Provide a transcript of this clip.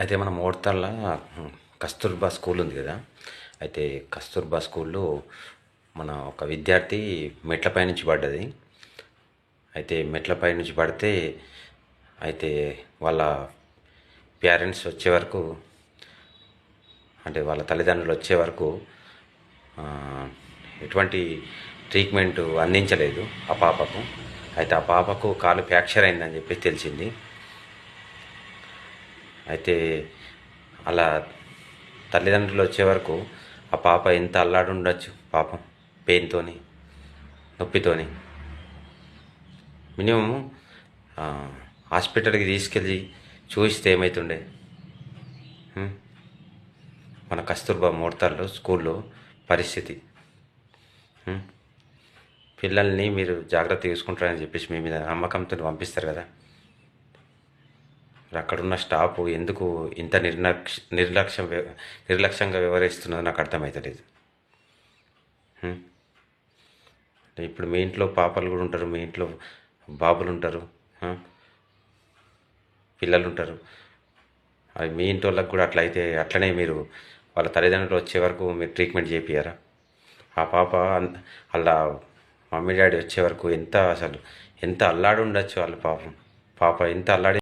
అయితే మనం ఓడతల్లా కస్తూర్బా స్కూల్ ఉంది కదా. అయితే కస్తూర్బా స్కూల్లో మన ఒక విద్యార్థి మెట్లపై నుంచి పడ్డది. అయితే మెట్లపై నుంచి పడితే అయితే వాళ్ళ పేరెంట్స్ వచ్చే వరకు అంటే వాళ్ళ తల్లిదండ్రులు వచ్చే వరకు ఎటువంటి ట్రీట్మెంట్ అందించలేదు ఆ పాపకు. అయితే ఆ పాపకు కాలు ఫ్రాక్చర్ అయిందని చెప్పి తెలిసింది. అయితే అలా తల్లిదండ్రులు వచ్చే వరకు ఆ పాప ఎంత అల్లాడి ఉండొచ్చు పాపం పెయిన్తోని నొప్పితోని. మినిమం హాస్పిటల్కి తీసుకెళ్ళి చూస్తే ఏమవుతుండే మన కస్తూర్బా మోడతాల్లో స్కూల్లో పరిస్థితి. పిల్లల్ని మీరు జాగ్రత్త తీసుకుంటారని చెప్పేసి మీ మీద నమ్మకంతో పంపిస్తారు కదా? అక్కడున్న స్టాఫ్ ఎందుకు ఇంత నిర్లక్ష్య నిర్లక్ష్యం నిర్లక్ష్యంగా వ్యవహరిస్తున్నదో నాకు అర్థమవుతలేదు ఇప్పుడు మీ ఇంట్లో పాపలు కూడా ఉంటారు మీ ఇంట్లో బాబులు ఉంటారు పిల్లలు ఉంటారు. అది మీ ఇంటి వాళ్ళకి కూడా అట్లా అయితే అట్లనే మీరు వాళ్ళ తల్లిదండ్రులు వచ్చే వరకు మీరు ట్రీట్మెంట్ చేపియారా ఆ పాప అలా వాళ్ళ మమ్మీ డాడీ వచ్చే వరకు ఎంత అసలు ఎంత అల్లాడి ఉండొచ్చు వాళ్ళ పాపం? పాప ఎంత అల్లాడి